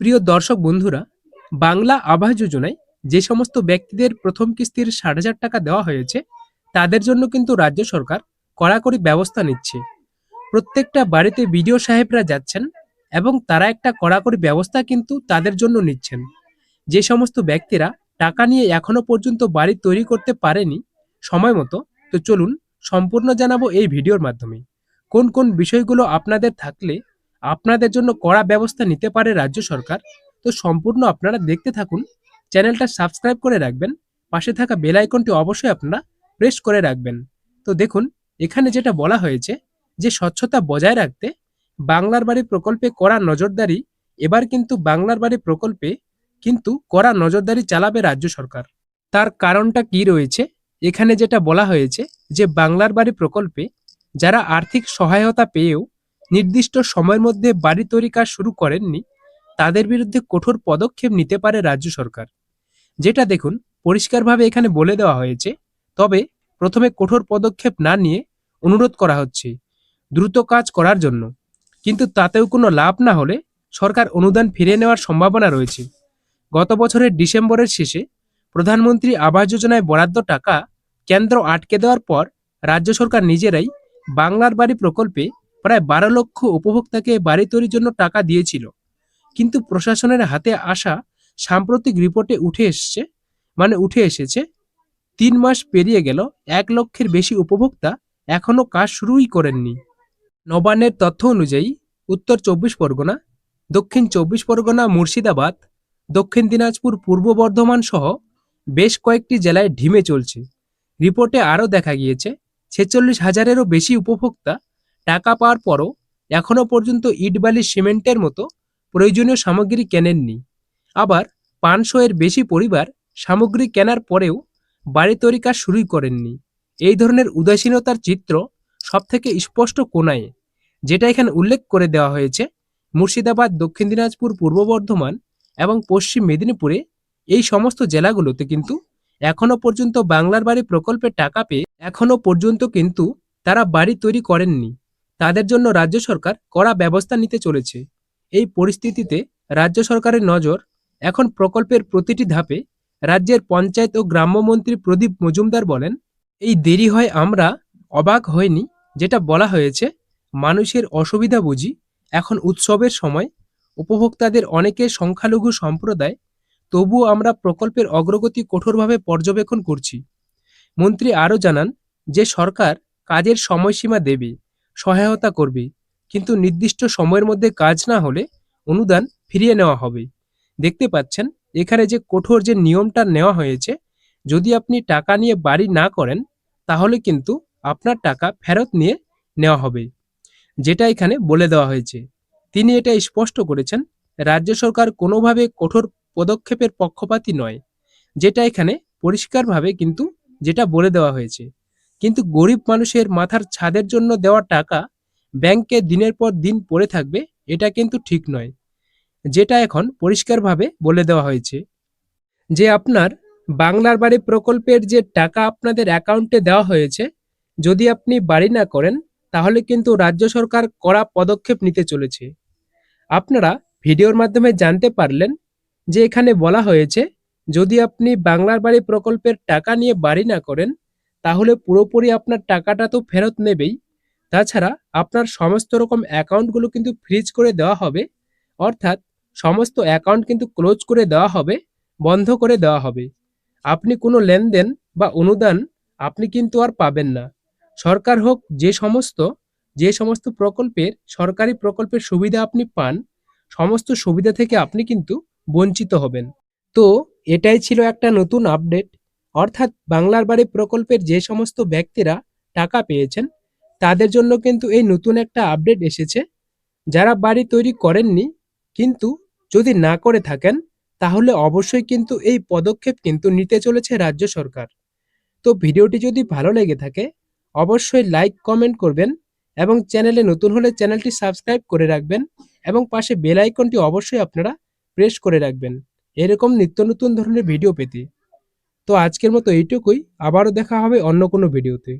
প্রিয় দর্শক বন্ধুরা, বাংলা আবাস যোজনায় যে সমস্ত ব্যক্তিদের প্রথম কিস্তির ষাট হাজার টাকা দেওয়া হয়েছে, তাদের জন্য কিন্তু রাজ্য সরকার কড়াকড়ি ব্যবস্থা নিচ্ছে। প্রত্যেকটা বাড়িতে বিডিও সাহেবরা যাচ্ছেন এবং তারা একটা কড়াকড়ি ব্যবস্থা কিন্তু তাদের জন্য নিচ্ছেন। যে সমস্ত ব্যক্তিরা টাকা নিয়ে এখনও পর্যন্ত বাড়ি তৈরি করতে পারেনি, সময় মতো, তো চলুন সম্পূর্ণ জানাব এই ভিডিওর মাধ্যমে। কোন কোন বিষয়গুলো আপনাদের থাকলে আপনাদের জন্য কড়া ব্যবস্থা নিতে পারে রাজ্য সরকার। তো সম্পূর্ণ আপনারা দেখতে থাকুন। চ্যানেলটা সাবস্ক্রাইব করে রাখবেন। পাশে থাকা বেল আইকনটি অবশ্যই আপনারা প্রেস করে রাখবেন। তো দেখুন, এখানে যেটা বলা হয়েছে, যে স্বচ্ছতা বজায় রাখতে বাংলার বাড়ি প্রকল্পে করা নজরদারি, এবার কিন্তু বাংলার বাড়ি প্রকল্পে কিন্তু কড়া নজরদারি চালাবে রাজ্য সরকার। তার কারণটা কি রয়েছে? এখানে যেটা বলা হয়েছে, যে বাংলার বাড়ি প্রকল্পে যারা আর্থিক সহায়তা পেয়েও নির্দিষ্ট সময়ের মধ্যে বাড়ি তৈরি কাজ শুরু করেননি, তাদের বিরুদ্ধে কঠোর পদক্ষেপ নিতে পারে রাজ্য সরকার। যেটা দেখুন, পরিষ্কারভাবে এখানে বলে দেওয়া হয়েছে, তবে প্রথমে কঠোর পদক্ষেপ না নিয়ে অনুরোধ করা হচ্ছে দ্রুত কাজ করার জন্য। কিন্তু তাতেও কোনো লাভ না হলে সরকার অনুদান ফিরিয়ে নেওয়ার সম্ভাবনা রয়েছে। গত বছরের ডিসেম্বরের শেষে প্রধানমন্ত্রী আবাস যোজনায় বরাদ্দ টাকা কেন্দ্র আটকে দেওয়ার পর রাজ্য সরকার নিজেরাই বাংলার বাড়ি প্রকল্পে প্রায় বারো লক্ষ উপভোক্তাকে বাড়ি তৈরির জন্য টাকা দিয়েছিল। কিন্তু প্রশাসনের হাতে আসা সাম্প্রতিক রিপোর্টে উঠে এসছে মানে উঠে এসেছে, তিন মাস পেরিয়ে গেল, এক লক্ষের বেশি উপভোক্তা এখনও কাজ শুরুই করেননি। নবান্নের তথ্য অনুযায়ী, উত্তর চব্বিশ পরগনা, দক্ষিণ চব্বিশ পরগনা, মুর্শিদাবাদ, দক্ষিণ দিনাজপুর, পূর্ব বর্ধমান সহ বেশ কয়েকটি জেলায় ঢিমে চলছে। রিপোর্টে আরও দেখা গিয়েছে, ছেচল্লিশ হাজারেরও বেশি উপভোক্তা টাকা পাওয়ার পরও এখনও পর্যন্ত ইটবালি সিমেন্টের মতো প্রয়োজনীয় সামগ্রী কেনেননি। আবার পাঁচশো এর বেশি পরিবার সামগ্রী কেনার পরেও বাড়ি তৈরি কাজ শুরুই করেননি। এই ধরনের উদাসীনতার চিত্র সবথেকে স্পষ্ট কোনায় যেটা এখানে উল্লেখ করে দেওয়া হয়েছে মুর্শিদাবাদ, দক্ষিণ দিনাজপুর, পূর্ব বর্ধমান এবং পশ্চিম মেদিনীপুরে। এই সমস্ত জেলাগুলোতে কিন্তু এখনও পর্যন্ত বাংলার বাড়ি প্রকল্পে টাকা পেয়ে এখনও পর্যন্ত কিন্তু তারা বাড়ি তৈরি করেননি। তাদের জন্য রাজ্য সরকার কড়া ব্যবস্থা নিতে চলেছে। এই পরিস্থিতিতে রাজ্য সরকারের নজর এখন প্রকল্পের প্রতিটি ধাপে রাজ্যের পঞ্চায়েত ও গ্রাম্যমন্ত্রী প্রদীপ মজুমদার বলেন, এই দেরি হয় আমরা অবাক হয়নি যেটা বলা হয়েছে, মানুষের অসুবিধা বুঝি, এখন উৎসবের সময়, উপভোক্তাদের অনেকে সংখ্যালঘু সম্প্রদায়, তবুও আমরা প্রকল্পের অগ্রগতি কঠোরভাবে পর্যবেক্ষণ করছি। মন্ত্রী আরও জানান যে সরকার কাজের সময়সীমা দেবে। সহায়তা করবে। কিন্তু নির্দিষ্ট সময়ের মধ্যে কাজ না হলে অনুদান ফিরিয়ে নেওয়া হবে। দেখতে পাচ্ছেন, এখানে যে কঠোর যে নিয়মটা নেওয়া হয়েছে, যদি আপনি টাকা নিয়ে বাড়ি না করেন, তাহলে কিন্তু আপনার টাকা ফেরত নিয়ে নেওয়া হবে। যেটা এখানে বলে দেওয়া হয়েছে। তিনি এটা স্পষ্ট করেছেন, রাজ্য সরকার কোনোভাবে কঠোর পদক্ষেপের পক্ষপাতী নয়। যেটা এখানে পরিষ্কারভাবে কিন্তু যেটা বলে দেওয়া হয়েছে। কিন্তু গরিব মানুষের মাথার ছাদের জন্য দেওয়া টাকা ব্যাংকে দিনের পর দিন পড়ে থাকবে, এটা কিন্তু ঠিক নয়। যেটা এখন পরিষ্কারভাবে বলে দেওয়া হয়েছে যে আপনার বাংলার বাড়ি প্রকল্পের যে টাকা আপনাদের অ্যাকাউন্টে দেওয়া হয়েছে, যদি আপনি বাড়ি না করেন, তাহলে কিন্তু রাজ্য সরকার কড়া পদক্ষেপ নিতে চলেছে। আপনারা ভিডিওর মাধ্যমে জানতে পারলেন যে এখানে বলা হয়েছে, যদি আপনি বাংলার বাড়ি প্রকল্পের টাকা নিয়ে বাড়ি না করেন তাহলে পুরোপুরি আপনার টাকাটা তো ফেরত নেবেই। তাছাড়া আপনার সমস্ত রকম অ্যাকাউন্টগুলো কিন্তু ফ্রিজ করে দেওয়া হবে। অর্থাৎ সমস্ত অ্যাকাউন্ট কিন্তু ক্লোজ করে দেওয়া হবে, বন্ধ করে দেওয়া হবে। আপনি কোনো লেনদেন বা অনুদান আপনি কিন্তু আর পাবেন না। সরকার হোক, যে সমস্ত যে সমস্ত প্রকল্পের, সরকারি প্রকল্পের সুবিধা আপনি পান, সমস্ত সুবিধা থেকে আপনি কিন্তু বঞ্চিত হবেন। তো এটাই ছিল একটা নতুন আপডেট অর্থাৎ বাংলার বাড়ি প্রকল্পের যে সমস্ত ব্যক্তিরা টাকা পেয়েছেন, তাদের জন্য কিন্তু এই নতুন একটা আপডেট এসেছে। যারা বাড়ি তৈরি করেননি, কিন্তু যদি না করে থাকেন, তাহলে অবশ্যই কিন্তু এই পদক্ষেপ কিন্তু নিতে চলেছে রাজ্য সরকার। তো ভিডিওটি যদি ভালো লেগে থাকে, অবশ্যই লাইক কমেন্ট করবেন এবং চ্যানেলে নতুন হলে চ্যানেলটি সাবস্ক্রাইব করে রাখবেন এবং পাশে বেল আইকনটি অবশ্যই আপনারা প্রেস করে রাখবেন। এরকম নিত্য নতুন ধরনের ভিডিও পেতে। তো আজকের মতো এইটুকুই। আবারও দেখা হবে অন্য কোনো ভিডিওতে।